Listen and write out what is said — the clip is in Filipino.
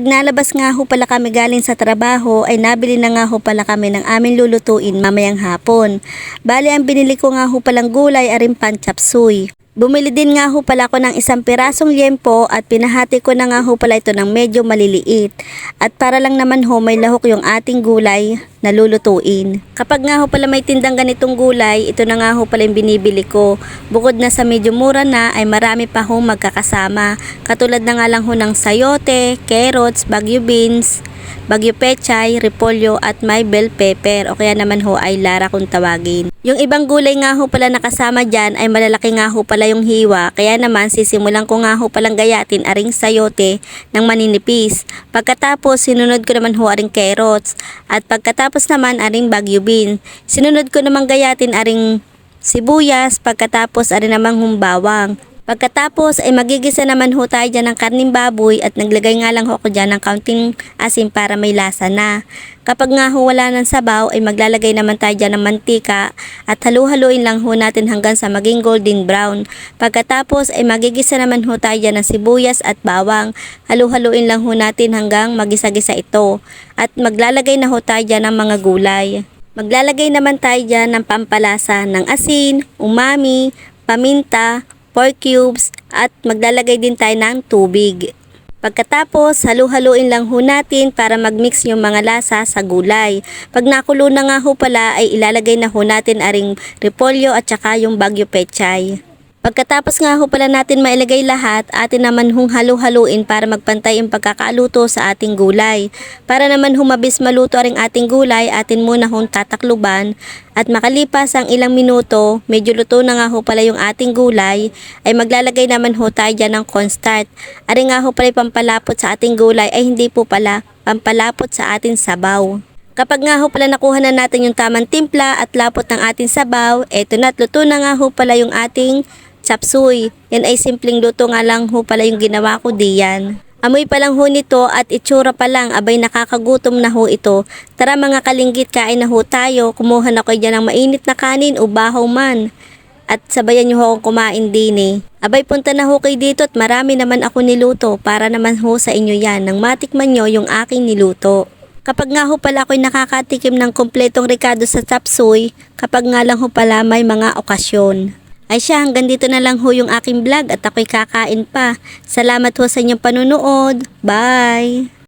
Kapag nalabas nga ho pala kami galing sa trabaho ay nabili na nga ho pala kami ng aming lulutuin mamayang hapon. Bali ang binili ko nga ho palang gulay aring panchapsuy. Bumili din nga ho pala ako ng isang pirasong liempo at pinahati ko na nga ho pala ito ng medyo maliliit. At para lang naman ho may lahok yung ating gulay na lulutuin. Kapag nga ho pala may tindang ganitong gulay, ito na nga ho pala yung binibili ko. Bukod na sa medyo mura na ay marami pa ho magkakasama. Katulad na nga lang ho ng sayote, carrots, bagyo beans, bagyo pechay, repolyo at may bell pepper o kaya naman ho ay lara kung tawagin. Yung ibang gulay nga ho pala nakasama dyan ay malalaki nga ho pala yung hiwa kaya naman sisimulan ko nga ho palang gayatin aring sayote ng maninipis. Pagkatapos sinunod ko naman ho aring carrots at pagkatapos naman aring bagyo bean. Sinunod ko naman gayatin aring sibuyas pagkatapos aring namang humbawang. Pagkatapos ay magigisa naman ho tayo dyan ng karning baboy at naglagay nga lang ho ako dyan ng kaunting asin para may lasa na. Kapag nga ho wala ng sabaw ay maglalagay naman tayo dyan ng mantika at halu-haluin lang ho natin hanggang sa maging golden brown. Pagkatapos ay magigisa naman ho tayo dyan ng sibuyas at bawang. Halu-haluin lang ho natin hanggang magisa-gisa ito. At maglalagay na ho tayo dyan ng mga gulay. Maglalagay naman tayo dyan ng pampalasa ng asin, umami, paminta, pork cubes at maglalagay din tayo ng tubig. Pagkatapos, halu-haluin lang ho natin para magmix yung mga lasa sa gulay. Pag nakulo na nga ho pala ay ilalagay na ho natin aring repolyo at saka yung bagyo pechay. Pagkatapos nga ho pala natin mailagay lahat, atin naman hong halu-haluin para magpantay ang pagkakaluto sa ating gulay. Para naman humabis maluto ring ating gulay, atin muna hong tatakluban at makalipas ang ilang minuto, medyo luto na nga ho pala yung ating gulay, ay maglalagay naman ho tayo dyan ng cornstarch. Ari nga ho pala pampalapot sa ating gulay ay hindi po pala pampalapot sa ating sabaw. Kapag nga ho pala nakuha na natin yung tamang timpla at lapot ng ating sabaw, eto na at luto na nga ho pala yung ating chapsuy. Yan ay simpleng luto nga lang ho pala yung ginawa ko diyan. Amoy pa lang ho nito at itsura pa lang, abay nakakagutom na ho ito. Tara mga kalinggit, kain na ho tayo. Kumuha na ko dyan ng mainit na kanin o bahaw man. At sabayan nyo ho akong kumain din eh. Abay punta na ho kayo dito at marami naman ako niluto para naman ho sa inyo yan nang matikman nyo yung aking niluto. Kapag nga ho pala ako'y nakakatikim ng kompletong rekado sa chapsuy, kapag nga lang ho pala may mga okasyon. Ay siya, hanggang dito na lang ho yung aking vlog at ako'y kakain pa. Salamat ho sa inyong panunood. Bye!